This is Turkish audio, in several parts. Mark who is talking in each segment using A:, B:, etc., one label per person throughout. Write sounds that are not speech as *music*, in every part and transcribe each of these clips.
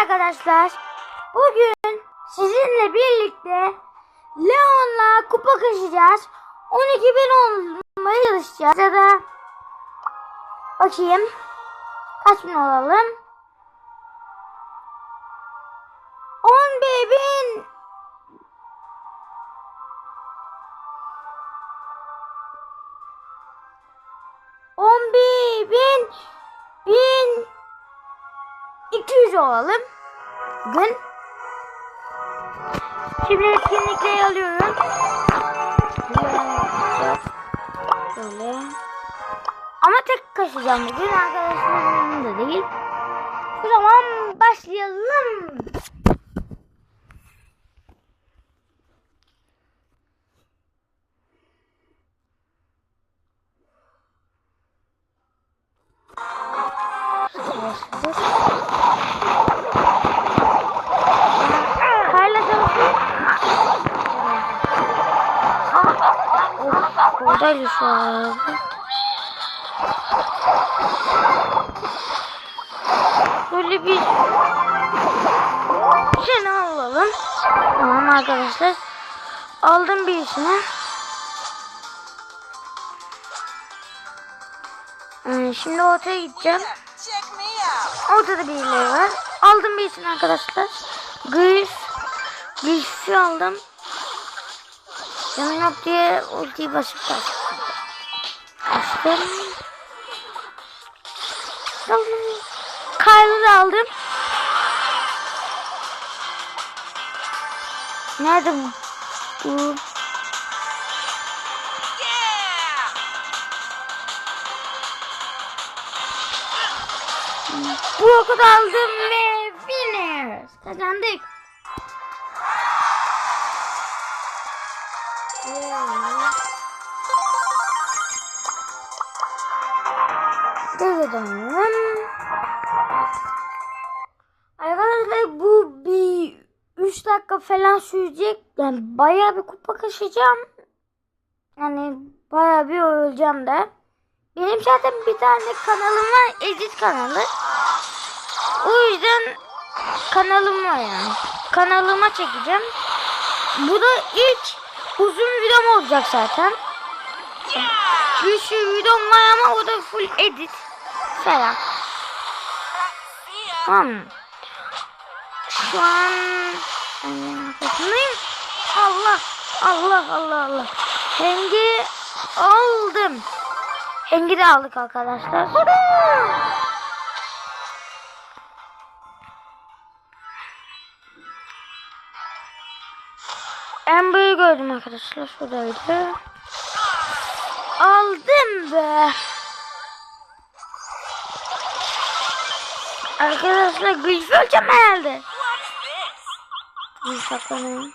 A: Arkadaşlar. Bugün sizinle birlikte Leon'la kupa kaşıyacağız. 12 bin olmaya çalışacağız. Ya da bakayım. Kaç bin olalım? 11 bin 11 bin 1 birinci olalım. Gün. Şimdi etkinlikleri alıyorum. Böyle. Ama tek kaçacağım bugün arkadaşlarımın da değil. O zaman başlayalım. Arkadaşlar. Şu an. Böyle bir şey alalım. Tamam arkadaşlar. Aldım birisini. Ee, Şimdi ortaya gideceğim. Orada da birileri var. Aldım birisini arkadaşlar. Gris. Gris'i aldım. Yanım yok diye ultiyi basıp bastım. Bastım. Kyle'ı da aldım. Nerede bu? Bu. Bu oku aldım ve winners. Kazandık. Arkadaşlar bu bir 3 dakika falan sürecek. Yani bayağı bir kupa kaşıyacağım. Yani bayağı bir öleceğim de. Benim zaten bir tane kanalım var. Edit kanalı. O yüzden kanalım var yani. Kanalıma çekeceğim. Bu da ilk uzun videom olacak zaten. Bir sürü videom var ama o da full edit falan. Tamam mı? Şu an ben arkasındayım. Allah Allah Allah Allah. Hengi aldım. Hengi de aldık arkadaşlar. Gördüm arkadaşlar. Şuradaydı. Aldım be. Arkadaşlar gülüş öleceğim herhalde. Saklanayım.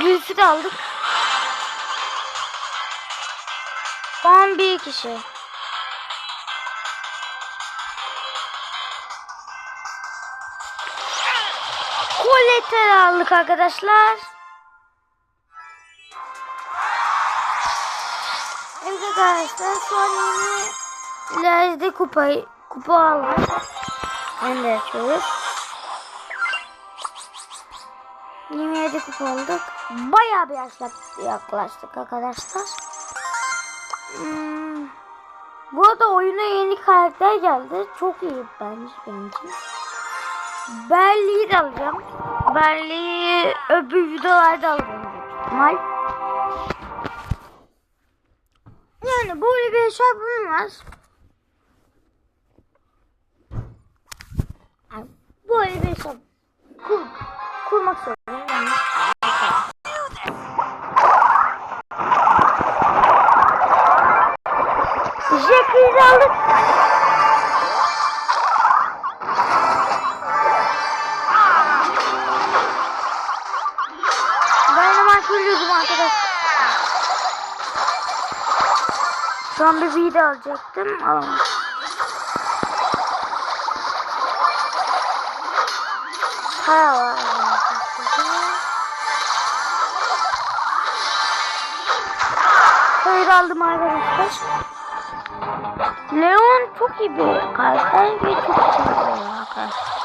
A: Gülsü de aldık. Son bir kişi. Koleter aldık arkadaşlar. Evet arkadaşlar an yeni ileride kupayı kupa aldım. Ben de açıyoruz. 27 kupa aldık. Bayağı bir yaşla yaklaştık arkadaşlar. Hmm. Bu arada oyuna yeni karakter geldi. Çok iyi bence için. Berli'yi de alacağım. Berli'yi öbür videolarda alacağım. büyük. Yani böyle bir hesabım var. Yani böyle bir hesap kur, kurmak istiyorum. Yani. Jackie'yi aldık. Şu an bir video alacaktım. Alamadım. Var. Hayır aldım arkadaşlar. Leon çok iyi bir karakter ve çok seviyorum arkadaşlar.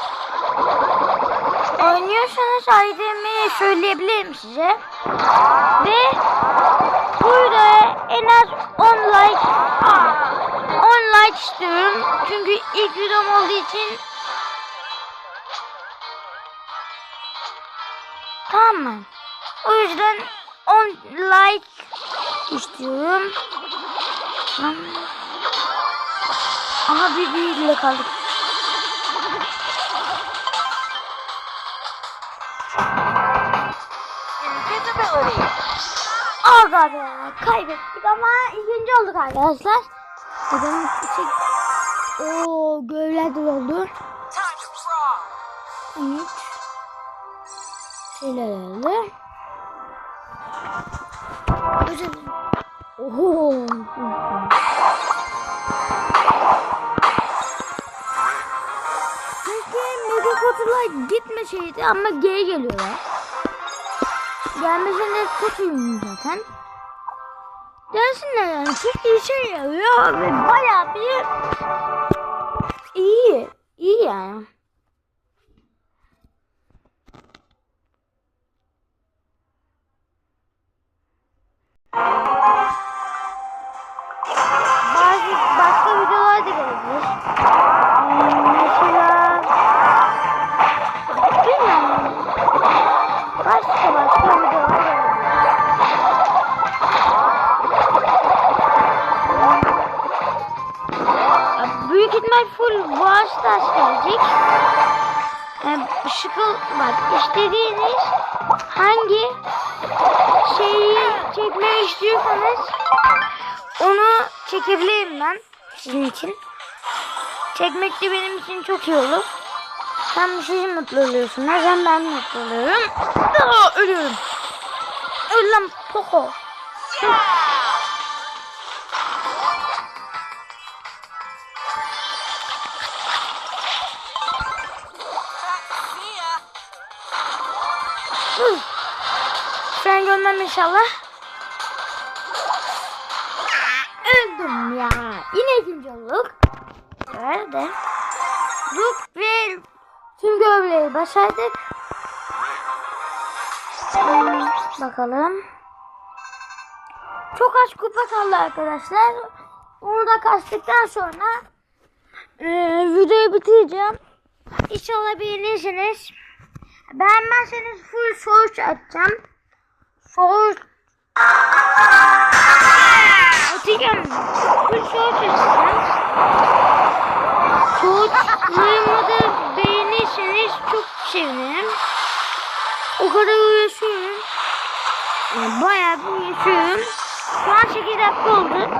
A: Oynuyorsanız ID'mi söyleyebilirim size. Ve burada en az 10 like 10 like istiyorum. Çünkü ilk videom olduğu için Tamam mı? O yüzden 10 like istiyorum. Lan. Aha bir biriyle kaldık.
B: Invisibility.
A: Aga be kaybettik ama ikinci olduk arkadaşlar. Adam şey... Oo görevler de oldu.
B: Time to brawl.
A: Evet. Şeyler oldu. Oho. Keşke Mega Kutular gitmeseydi ama geri geliyorlar. Gelmesinde kötüyüm zaten. Gelsinler yani çok iyi şey yarıyor ve bayağı bir iyi. iyi yani. Full Boğaz Stars gelecek. Yani şıkıl bak istediğiniz hangi şeyi çekmeyi istiyorsanız onu çekebilirim ben sizin için. Çekmek de benim için çok iyi olur. Hem siz mutlu oluyorsunuz hem ben mutlu oluyorum. Aa, ölüyorum. Öl lan Poco. Sen görmem inşallah. Öldüm ya. Yine ikinci olduk. Nerede? Duk ve tüm görevleri başardık. Hmm, bakalım. Çok az kupa kaldı arkadaşlar. Onu da kastıktan sonra e, videoyu bitireceğim. İnşallah beğenirsiniz. Beğenmezseniz full soğuş atacağım. Soğuş. Atacağım. Full soğuş atacağım. Soğuçlarımı da beğenirseniz çok sevinirim. O kadar uğraşıyorum. Yani bayağı bir uğraşıyorum. Şu an 8 dakika oldu.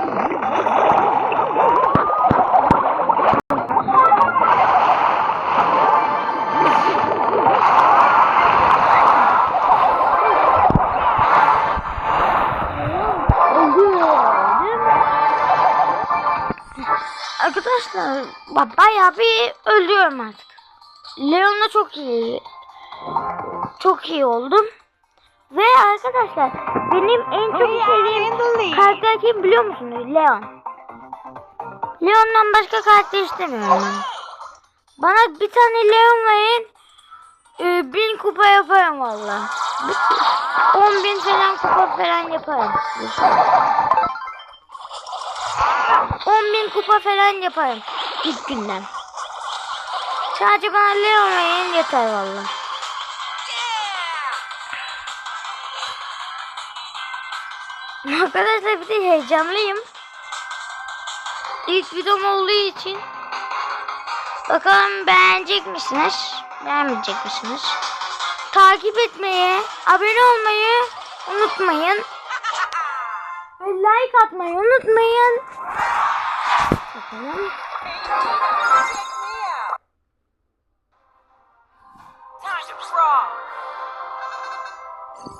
A: Arkadaşlar ba- bayağı bir öldürüyorum artık. Leon'la çok iyi. Çok iyi oldum. Ve arkadaşlar benim en çok sevdiğim karakter kim biliyor musunuz? Leon. Leon'dan başka karakter istemiyorum ben. Bana bir tane Leon verin. e, bin kupa yaparım valla. 10 bin falan kupa falan yaparım. 10 bin kupa falan yaparım ilk günden. Sadece bana Leon verin yeter valla. *laughs* Arkadaşlar bir de heyecanlıyım. İlk videom olduğu için. Bakalım beğenecek misiniz? Beğenmeyecek misiniz? Takip etmeyi, abone olmayı unutmayın. *laughs* Ve like atmayı unutmayın. Bakalım.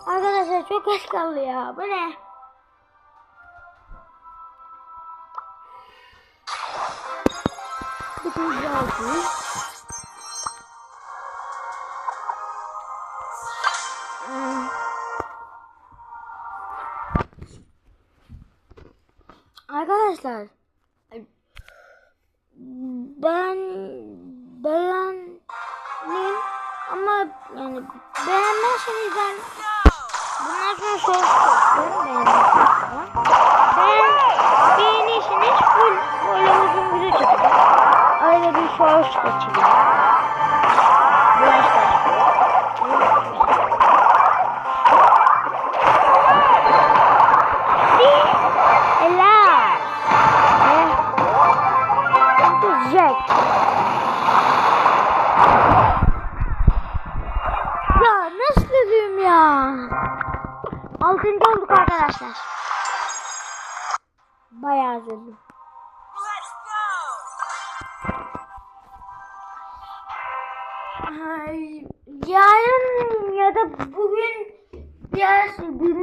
A: Arkadaşlar çok geç kaldı ya. Bu ne? Okuyayım. Hmm. Arkadaşlar Yani beğenmezseniz ben bundan sonra soru soruyorum. Beğenmezseniz. Ben beğenirseniz full böyle uzun video çekeceğim. Arada bir soru çekeceğim.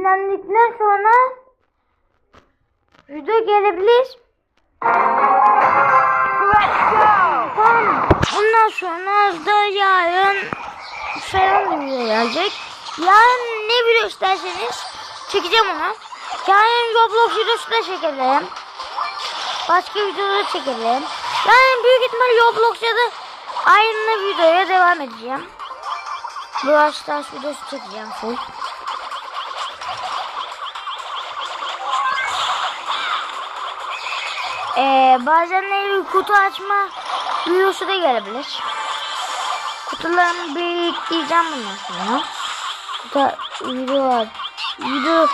A: Dinlendikten sonra video gelebilir. Tamam. Ondan sonra da yarın falan video gelecek. Yarın ne video isterseniz çekeceğim onu. Yarın Roblox videosu da çekelim. Başka videoda çekelim. Yani büyük ihtimal Roblox ya da aynı videoya devam edeceğim. Brawl Stars videosu çekeceğim full. Ee, bazen de kutu açma videosu da gelebilir. Kutularımı biriktireceğim bundan sonra. Kutu video var. Video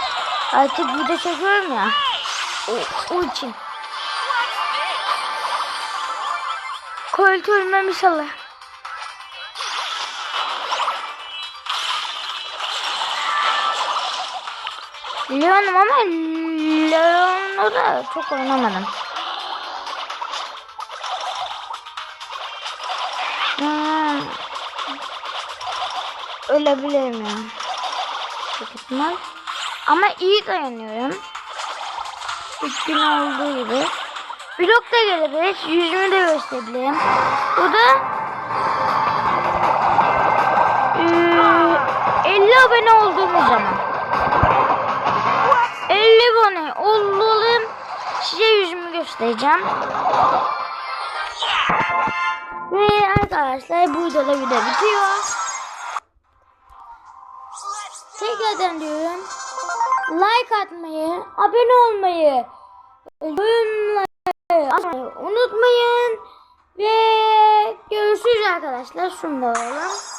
A: artık video çekiyorum ya. O, o için. Kolt ölmem inşallah. Leon'um ama Leon'u da çok oynamadım. Büyük ihtimal. Ama iyi dayanıyorum. Üç gün olduğu gibi. Vlog da gelebilir. Yüzümü de gösterebilirim. Bu da eee, 50 abone olduğumuz zaman. 50 abone olalım. Size yüzümü göstereceğim. Ve arkadaşlar burada da video bitiyor. Tekrardan diyorum. Like atmayı, abone olmayı, yorumları atmayı unutmayın. Ve görüşürüz arkadaşlar. Şunu da alalım.